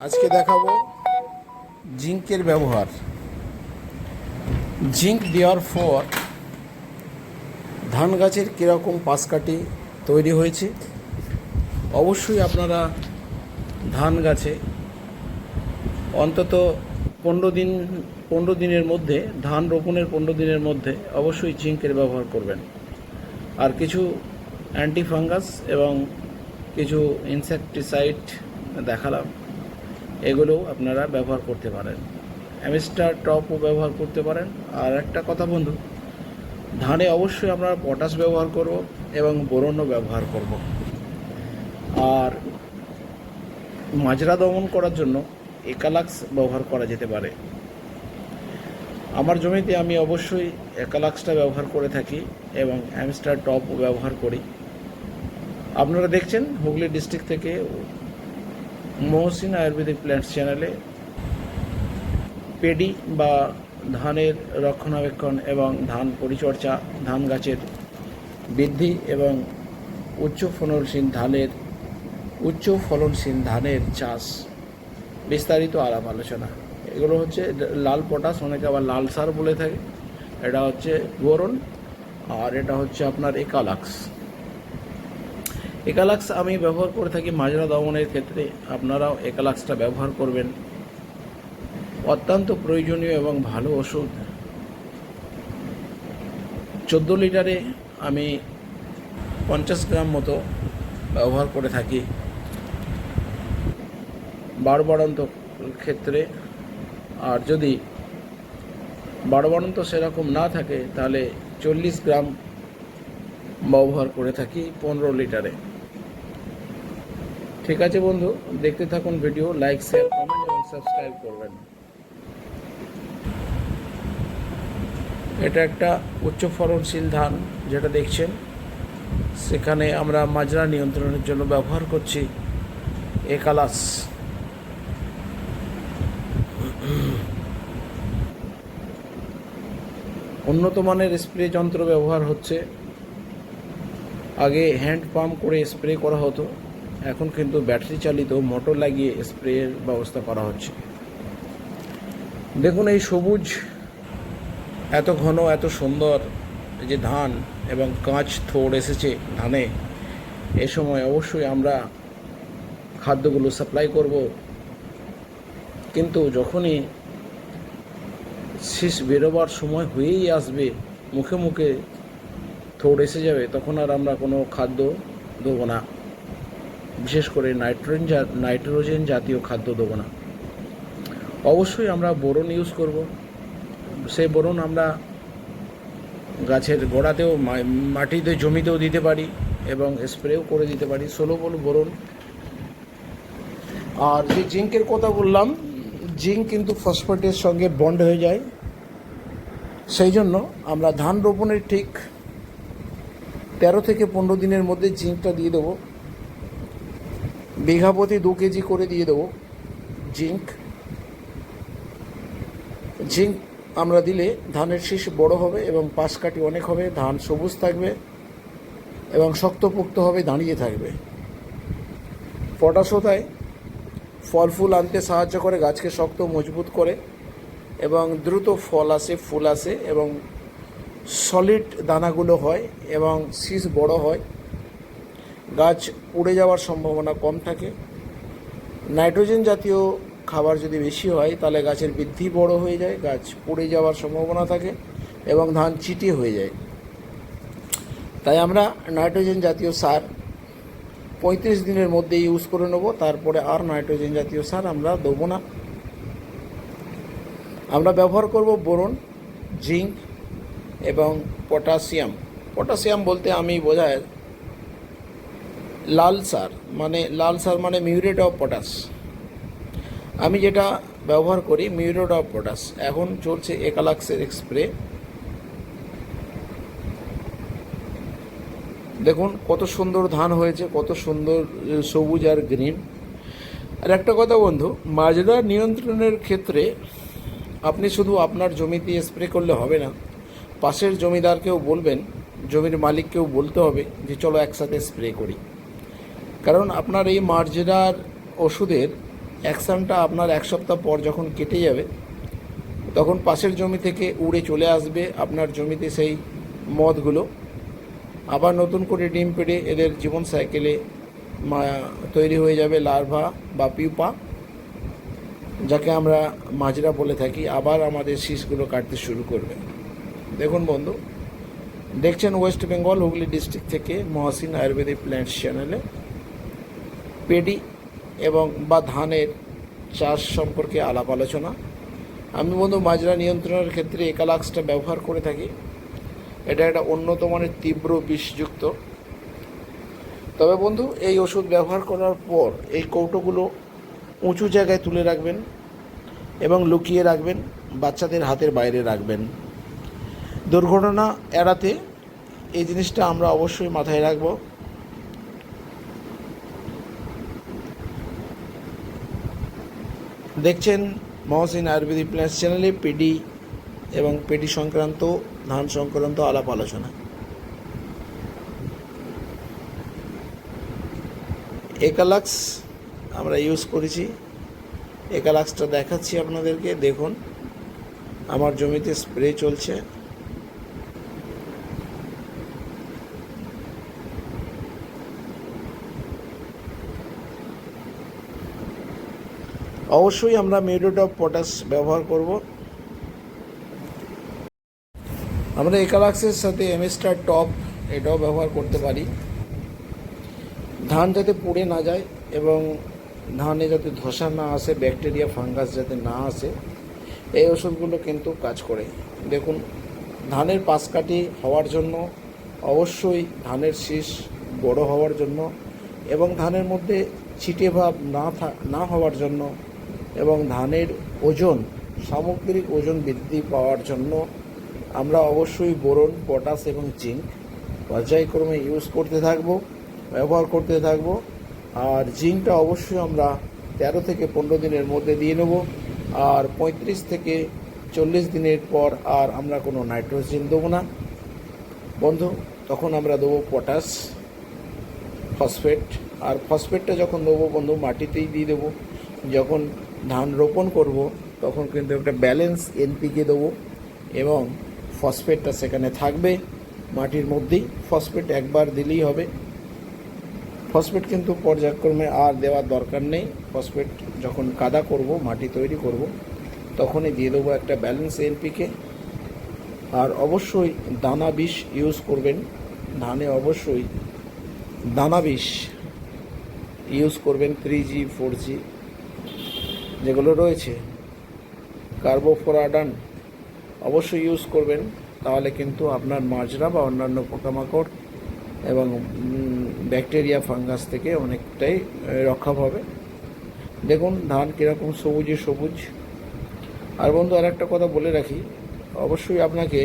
আজকে দেখাবো জিঙ্কের ব্যবহার। জিঙ্ক দেওয়ার পর ধান গাছের কীরকম পাশকাঠি তৈরি হয়েছে, অবশ্যই আপনারা ধান গাছে অন্তত পনেরো দিন, পনেরো দিনের মধ্যে, ধান রোপণের পনেরো দিনের মধ্যে অবশ্যই জিঙ্কের ব্যবহার করবেন। আর কিছু অ্যান্টিফাঙ্গাস এবং কিছু ইনসেকটিসাইড দেখালাম। এগুলোও আপনারা ব্যবহার করতে পারেন। অ্যামিস্টার টপও ব্যবহার করতে পারেন। আর একটা কথা বন্ধু, ধানে অবশ্যই আমরা পটাশ ব্যবহার করব এবং বোরনও ব্যবহার করব। আর মাজরা দমন করার জন্য একালাক্স ব্যবহার করা যেতে পারে। আমার জমিতে আমি অবশ্যই একালাক্সটা ব্যবহার করে থাকি এবং অ্যামস্টার টপও ব্যবহার করি। আপনারা দেখছেন হুগলি ডিস্ট্রিক্ট থেকে মহসিন আয়ুর্বেদিক প্ল্যান্টস চ্যানেলে পেডি বা ধানের রক্ষণাবেক্ষণ এবং ধান পরিচর্যা, ধান গাছের বৃদ্ধি এবং উচ্চ ফলনশীল ধানের, উচ্চ ফলনশীল ধানের চাষ। বিস্তারিত আলাপ আলোচনা। এগুলো হচ্ছে লাল পটাশ, অনেকে আবার লাল সার বলে থাকে। এটা হচ্ছে বোরন আর এটা হচ্ছে আপনার একালাক্স। একালাক্স আমি ব্যবহার করে থাকি মাজরা দমনের ক্ষেত্রে। আপনারাও একালাক্সটা ব্যবহার করবেন। অত্যন্ত প্রয়োজনীয় এবং ভালো ওষুধ। চোদ্দ লিটারে আমি পঞ্চাশ গ্রাম মতো ব্যবহার করে থাকি। বারো বাড়ন্ত ক্ষেত্রে। আর যদি বারো বাড়ন্ত সেরকম না থাকে, তাহলে চল্লিশ গ্রাম ব্যবহার করে থাকি পনেরো লিটারে। ঠিক আছে বন্ধু, দেখতে থাকুন ভিডিও লাইক শেয়ার কমেন্ট এবং সাবস্ক্রাইব করবেন। এটা একটা উচ্চ ফলনশীল ধান যেটা দেখছেন। সেখানে আমরা মাজরা নিয়ন্ত্রণের জন্য ব্যবহার করছি একালাস। উন্নত মানের স্প্রে যন্ত্র ব্যবহার হচ্ছে। আগে হ্যান্ড পাম্প করে স্প্রে করা হতো। এখন কিন্তু ব্যাটারি চালিত মোটর লাগিয়ে স্প্রের ব্যবস্থা করা হচ্ছে। দেখুন এই সবুজ, এত ঘন, এত সুন্দর যে ধান এবং কাঁচ থোড় এসেছে ধানে, এ সময় অবশ্যই আমরা খাদ্যগুলো সাপ্লাই করব। কিন্তু যখনই শীষ বেরোবার সময় হয়েই আসবে, মুখে মুখে থোড় এসে যাবে, তখন আর আমরা কোনো খাদ্য দেবো না। বিশেষ করে নাইট্রোজেন নাইট্রোজেন জাতীয় খাদ্য দেবো না। অবশ্যই আমরা বোরন ইউজ করব। সেই বোরন আমরা গাছের গোড়াতেও মাটিতে, জমিতেও দিতে পারি এবং স্প্রেও করে দিতে পারি। ষোলো বল বোরন। আর যে জিঙ্কের কথা বললাম, জিঙ্ক কিন্তু ফসফেটের সঙ্গে বন্ড হয়ে যায়। সেই জন্য আমরা ধান রোপণের ঠিক তেরো থেকে পনেরো দিনের মধ্যে জিঙ্কটা দিয়ে দেবো। বিঘা প্রতি দু কেজি করে দিয়ে দেবো। জিঙ্ক। জিঙ্ক আমরা দিলে ধানের শীষ বড় হবে এবং পাশ কাটি অনেক হবে, ধান সবুজ থাকবে এবং শক্তপোক্ত হবে, দাঁড়িয়ে থাকবে। পটাশও তাই ফল ফুল আনতে সাহায্য করে, গাছকে শক্ত মজবুত করে এবং দ্রুত ফল আসে, ফুল আসে এবং সলিড দানাগুলো হয় এবং শীষ বড় হয়। গাছ পুড়ে যাওয়ার সম্ভাবনা কম থাকে। নাইট্রোজেন জাতীয় খাবার যদি বেশি হয়, তাহলে গাছের বৃদ্ধি বড় হয়ে যায়, গাছ পুড়ে যাওয়ার সম্ভাবনা থাকে এবং ধান চিটে হয়ে যায়। তাই আমরা নাইট্রোজেন জাতীয় সার পঁয়ত্রিশ দিনের মধ্যে ইউজ করে নেব, তারপরে আর নাইট্রোজেন জাতীয় সার আমরা দেবো না। আমরা ব্যবহার করব বোরন, জিঙ্ক এবং পটাশিয়াম। পটাশিয়াম বলতে আমি বোঝায় লাল সার মানে লাল সার মানে মিউরেট অফ পটাশ। আমি যেটা ব্যবহার করি, মিউরেট অফ পটাশ। এখন চলছে একালাক্সের স্প্রে। দেখুন, কত সুন্দর ধান হয়েছে, কত সুন্দর সবুজ আর গ্রিন। আর একটা কথা বন্ধু, মাজরা নিয়ন্ত্রণের ক্ষেত্রে আপনি শুধু আপনার জমিতে স্প্রে করলে হবে না, পাশের জমিদারকেও বলবেন, জমির মালিককেও বলতে হবে যে, চলো একসাথে স্প্রে করি। কারণ আপনার এই মার্জেরার ওষুধের অ্যাকশানটা আপনার এক সপ্তাহ পর যখন কেটে যাবে, তখন পাশের জমি থেকে উড়ে চলে আসবে আপনার জমিতে সেই মদগুলো। আবার নতুন করে ডিম পেড়ে এদের জীবন সাইকেলে তৈরি হয়ে যাবে লার্ভা বা পিউপা যাকে আমরা মাজরা বলে থাকি। আবার আমাদের শীষগুলো কাটতে শুরু করবে। দেখুন বন্ধু, দেখছেন ওয়েস্ট বেঙ্গল হুগলি ডিস্ট্রিক্ট থেকে মহাসিন আয়ুর্বেদিক প্ল্যান্টস চ্যানেলে পেডি এবং বা ধানের চাষ সম্পর্কে আলাপ আলোচনা। আমি বন্ধু মাজরা নিয়ন্ত্রণের ক্ষেত্রে একালাক্সটা ব্যবহার করে থাকি। এটা একটা উন্নত মানের তীব্র বিষযুক্ত। তবে বন্ধু, এই ওষুধ ব্যবহার করার পর এই কৌটোগুলো উঁচু জায়গায় তুলে রাখবেন এবং লুকিয়ে রাখবেন, বাচ্চাদের হাতের বাইরে রাখবেন। দুর্ঘটনা এড়াতে এই জিনিসটা আমরা অবশ্যই মাথায় রাখব। দেখছেন মহসিন আয়ুর্বেদিক প্লাস চ্যানেলে পেডি এবং পেডি সংক্রান্ত, ধান সংক্রান্ত আলাপ আলোচনা। একালাক্স আমরা ইউজ করেছি। একালাক্সটা দেখাচ্ছি আপনাদেরকে, দেখুন। আমার জমিতে স্প্রে চলছে। অবশ্যই আমরা মিউরেট অফ পটাশ ব্যবহার করব। আমরা একালাক্সের সাথে এমএস্টার টপ এটাও ব্যবহার করতে পারি। ধান যাতে পুড়ে না যায় এবং ধানে যাতে ধসা না আসে, ব্যাকটেরিয়া, ফাঙ্গাস যাতে না আসে, এই ওষুধগুলো কিন্তু কাজ করে। দেখুন, ধানের পাশকাঠি হওয়ার জন্য, অবশ্যই ধানের শীষ বড় হওয়ার জন্য এবং ধানের মধ্যে ছিটে ভাব না না হওয়ার জন্য এবং ধানের ওজন, সামগ্রিক ওজন বৃদ্ধি পাওয়ার জন্য আমরা অবশ্যই বোরন, পটাশ এবং জিঙ্ক পর্যায়ক্রমে ইউজ করতে থাকব, ব্যবহার করতে থাকব। আর জিঙ্কটা অবশ্যই আমরা তেরো থেকে পনেরো দিনের মধ্যে দিয়ে নেব। আর পঁয়ত্রিশ থেকে চল্লিশ দিনের পর আর আমরা কোনো নাইট্রোজেন দেবো না। বন্ধু, তখন আমরা দেবো পটাশ, ফসফেট। আর ফসফেটটা যখন দেবো বন্ধু, মাটিতেই দিয়ে দেবো। যখন ধান রোপণ করব, তখন কিন্তু একটা ব্যালেন্স এনপিকে দেবো এবং ফসফেটটা সেখানে থাকবে, মাটির মধ্যেই ফসফেট একবার দিলেই হবে। ফসফেট কিন্তু পর্যায়ক্রমে আর দেওয়ার দরকার নেই। ফসফেট যখন কাদা করব, মাটি তৈরি করব, তখনই দিয়ে দেবো একটা ব্যালেন্স এনপিকে। আর অবশ্যই দানা বিষ ইউজ করবেন। ধানে অবশ্যই দানা বিষ ইউজ করবেন, থ্রি জি, ফোর জি। যেগুলো রয়েছে, কার্বোফোরাডান অবশ্যই ইউজ করবেন, তাহলে কিন্তু আপনার মাজরা বা অন্যান্য পোকামাকড় এবং ব্যাকটেরিয়া ফাঙ্গাস থেকে অনেকটাই রক্ষা পাবে। দেখুন, ধান কীরকম সবুজে সবুজ। আর বন্ধু আর একটা কথা বলে রাখি, অবশ্যই আপনাকে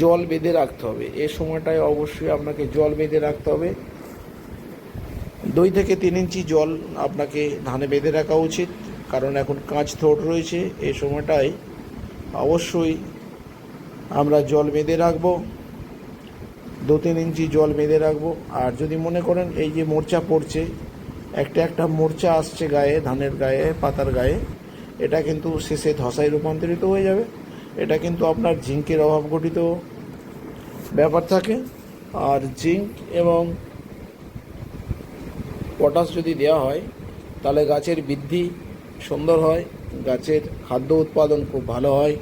জল বেঁধে রাখতে হবে। এ সময়টায় অবশ্যই আপনাকে জল বেঁধে রাখতে হবে। দুই থেকে তিন ইঞ্চি জল আপনাকে ধানে বেঁধে রাখা উচিত, কারণ এখন কাঁচ থোট রয়েছে। এই সময়টায় অবশ্যই আমরা জল বেঁধে রাখব, দু তিন ইঞ্চি জল বেঁধে রাখব। আর যদি মনে করেন এই যে মোর্চা পড়ছে, একটা একটা মোর্চা আসছে গায়ে, ধানের গায়ে, পাতার গায়ে, এটা কিন্তু শেষে ধসায় রূপান্তরিত হয়ে যাবে। এটা কিন্তু আপনার জিঙ্কের অভাব ঘটিত ব্যাপার থাকে। আর জিঙ্ক এবং পটাশ যদি দেওয়া হয়, তাহলে গাছের বৃদ্ধি সুন্দর হয়, গাছের খাদ্য উৎপাদন খুব ভালো হয়।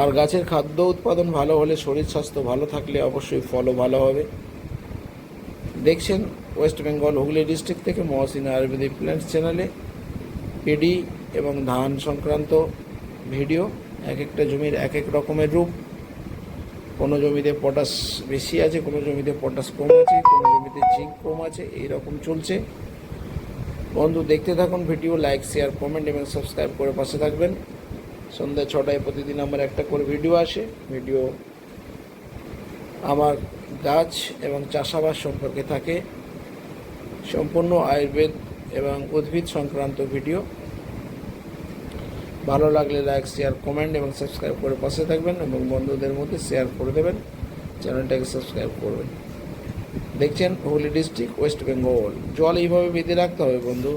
আর গাছের খাদ্য উৎপাদন ভালো হলে শরীর স্বাস্থ্য ভালো থাকলে অবশ্যই ফলও ভালো হবে। দেখছেন ওয়েস্ট বেঙ্গল হুগলি ডিস্ট্রিক্ট থেকে মহসিন আয়ুর্বেদিক প্ল্যান্টস চ্যানেলে পেডি এবং ধান সংক্রান্ত ভিডিও, এক একটা জমির এক এক রকমের রূপ। কোনো জমিতে পটাশ বেশি আছে, কোনো জমিতে পটাশ কম আছে, কোনো জমিতে জিঙ্ক কম আছে এই রকম চলছে। বন্ধু, দেখতে থাকুন ভিডিও লাইক শেয়ার কমেন্ট এবং সাবস্ক্রাইব করে পাশে থাকবেন। সন্ধ্যা ছটায় প্রতিদিন আমার একটা করে ভিডিও আসে। ভিডিও আমার গাছ এবং চাষাবাদ সম্পর্কে থাকে। সম্পূর্ণ আয়ুর্বেদ এবং উদ্ভিদ সংক্রান্ত ভিডিও। ভালো লাগলে লাইক শেয়ার কমেন্ট এবং সাবস্ক্রাইব করে পাশে থাকবেন এবং বন্ধুদের মধ্যে শেয়ার করে দেবেন। চ্যানেলটাকে সাবস্ক্রাইব করবেন। দেখছেন হুগলি ডিস্ট্রিক্ট ওয়েস্ট বেঙ্গল জল এইভাবে বেঁধে রাখতে হবে বন্ধু।